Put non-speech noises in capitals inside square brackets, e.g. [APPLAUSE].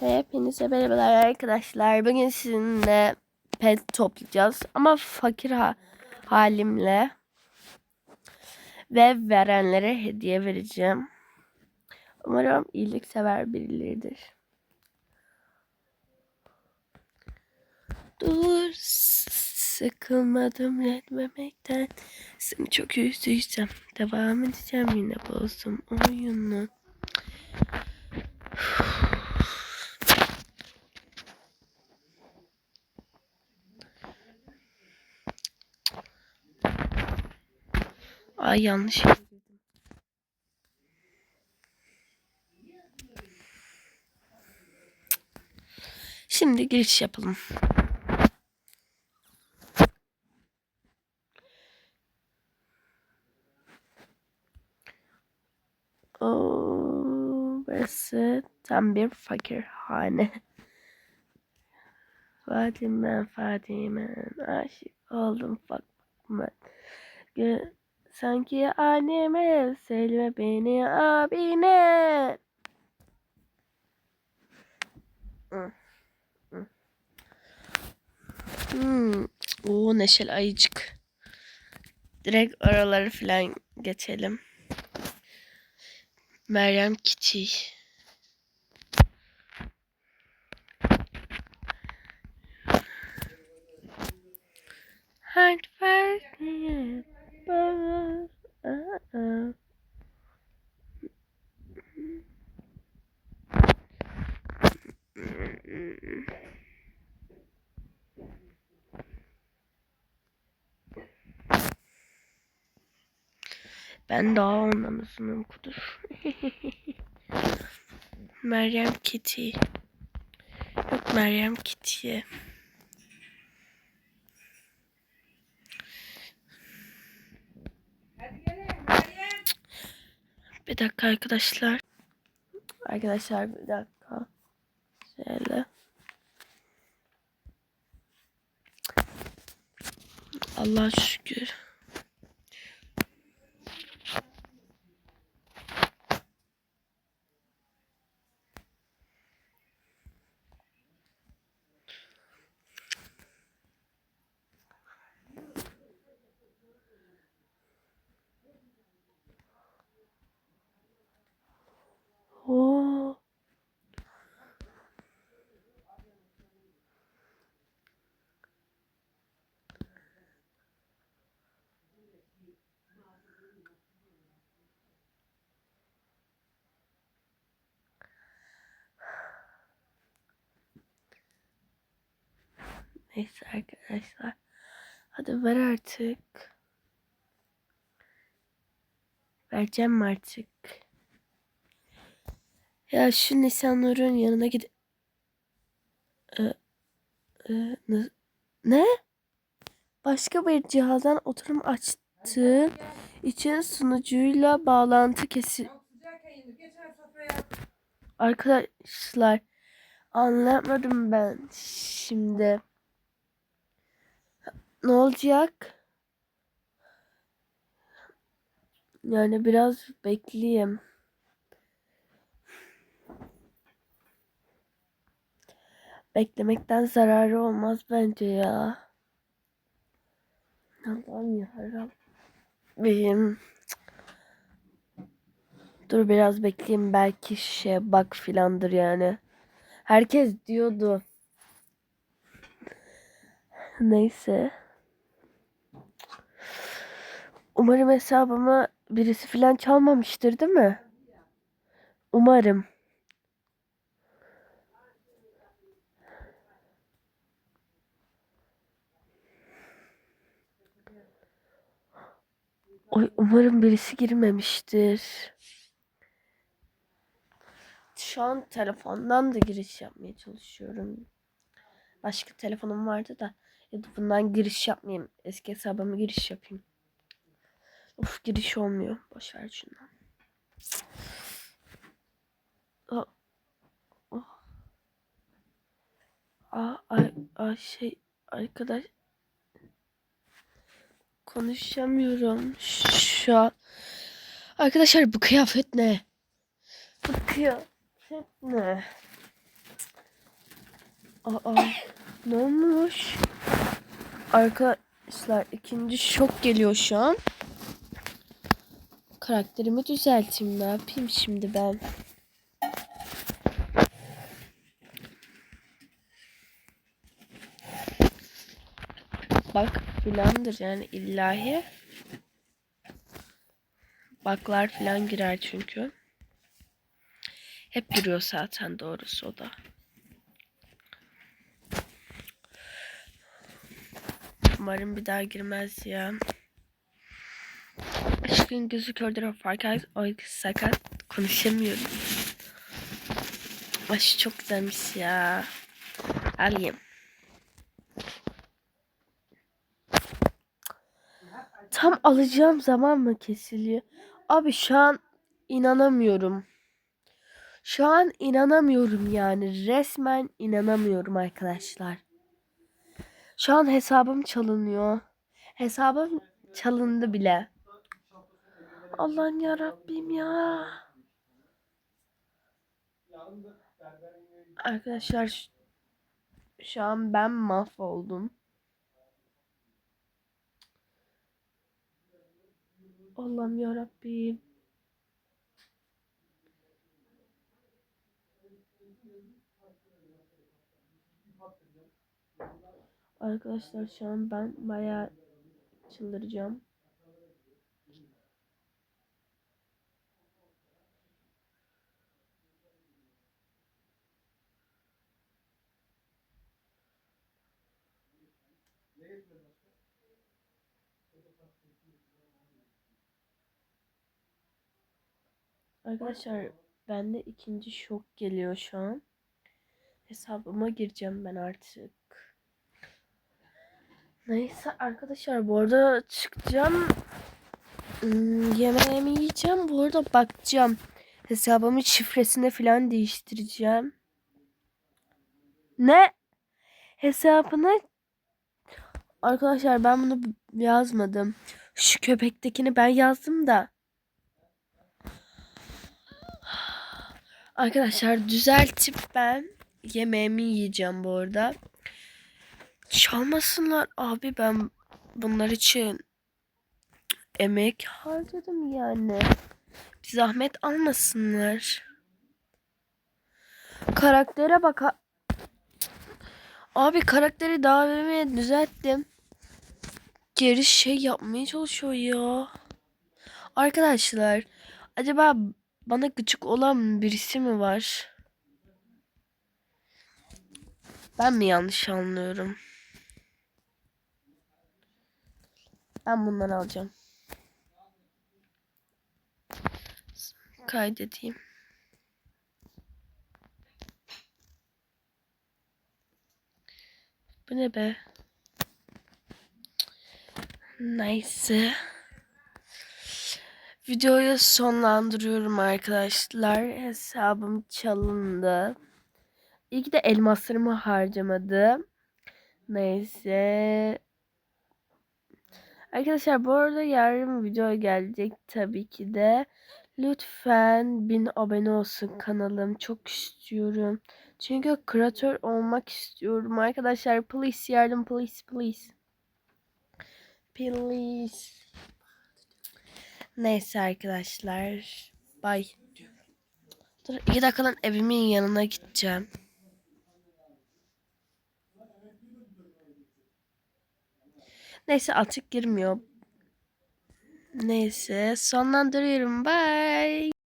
Hepinize merhabalar arkadaşlar. Bugün sizinle pet toplayacağız. Ama fakir ha- halimle. Ve verenlere hediye vereceğim. Umarım iyiliksever birileridir. Dur sıkılmadım etmemekten. Seni çok üzüysem devam edeceğim yine bozdum oyunu. Ay yanlış. Şimdi giriş yapalım. Oo, burası tam bir fakirhane. [LAUGHS] Fadime, Fadime, aşık oldum Fatma. Gö- Sanki anneme selve beni abine. Hmm. Oo neşeli ayıcık. Direkt oraları falan geçelim. Meryem Kitty. Hard Ben daha ondan kudur. [LAUGHS] Meryem Kitty. Yok Meryem Kitty'ye. Bir dakika arkadaşlar. Arkadaşlar bir dakika. Şöyle. Allah şükür. Oo. Neyse arkadaşlar. Hadi ver artık. Vereceğim artık? Ya şu Nisan Nur'un yanına gid... Ee, e, ne? Başka bir cihazdan oturum açtığın için sunucuyla bağlantı kesi... Arkadaşlar anlamadım ben şimdi. Ne olacak? Yani biraz bekleyeyim. Beklemekten zararı olmaz bence ya. Allah'ım yarabbim. Dur biraz bekleyeyim belki şey bak filandır yani. Herkes diyordu. Neyse. Umarım hesabımı birisi filan çalmamıştır değil mi? Umarım. Oy, umarım birisi girmemiştir. Şu an telefondan da giriş yapmaya çalışıyorum. Başka telefonum vardı da ya da bundan giriş yapmayayım. Eski hesabıma giriş yapayım. Of giriş olmuyor. Boş ver şunu. Oh. Oh. Aa, ay, ay şey arkadaş konuşamıyorum şu an. Arkadaşlar bu kıyafet ne? Bu kıyafet ne? Aa, ne olmuş? Arkadaşlar ikinci şok geliyor şu an. Karakterimi düzelteyim. Ne yapayım şimdi ben? Bak filandır yani illahi. Baklar filan girer çünkü. Hep giriyor zaten doğrusu o da. Umarım bir daha girmez ya. Aşkın gözü kördür farkar oy sakat konuşamıyorum. Aş çok güzelmiş ya. Alayım. Tam alacağım zaman mı kesiliyor? Abi şu an inanamıyorum. Şu an inanamıyorum yani. Resmen inanamıyorum arkadaşlar. Şu an hesabım çalınıyor. Hesabım çalındı bile. Allah'ım ya Rabbim ya. Arkadaşlar şu- an ben mahvoldum. Allah'ım ya Rabbim. Arkadaşlar şu an ben bayağı çıldıracağım. Arkadaşlar bende ikinci şok geliyor şu an. Hesabıma gireceğim ben artık. Neyse arkadaşlar bu arada çıkacağım. Hmm, yemeğimi yiyeceğim. Bu arada bakacağım. Hesabımın şifresini falan değiştireceğim. Ne? Hesabını Arkadaşlar ben bunu yazmadım. Şu köpektekini ben yazdım da. Arkadaşlar düzeltip ben yemeğimi yiyeceğim bu arada. Çalmasınlar abi ben bunlar için emek harcadım yani. Bir zahmet almasınlar. Karaktere bak. Abi karakteri daha vermeye düzelttim. Geri şey yapmaya çalışıyor ya. Arkadaşlar acaba bana gıcık olan birisi mi var? Ben mi yanlış anlıyorum? Ben bunları alacağım. Kaydedeyim. Bu ne be? Neyse. Videoyu sonlandırıyorum arkadaşlar. Hesabım çalındı. İyi ki de elmaslarımı harcamadım. Neyse. Arkadaşlar bu arada yarın video gelecek tabii ki de. Lütfen bin abone olsun kanalım. Çok istiyorum. Çünkü kreatör olmak istiyorum. Arkadaşlar please yardım please please. Please. Neyse arkadaşlar. Bye. Dur iki dakikadan evimin yanına gideceğim. Neyse açık girmiyor. Neyse sonlandırıyorum. Bye.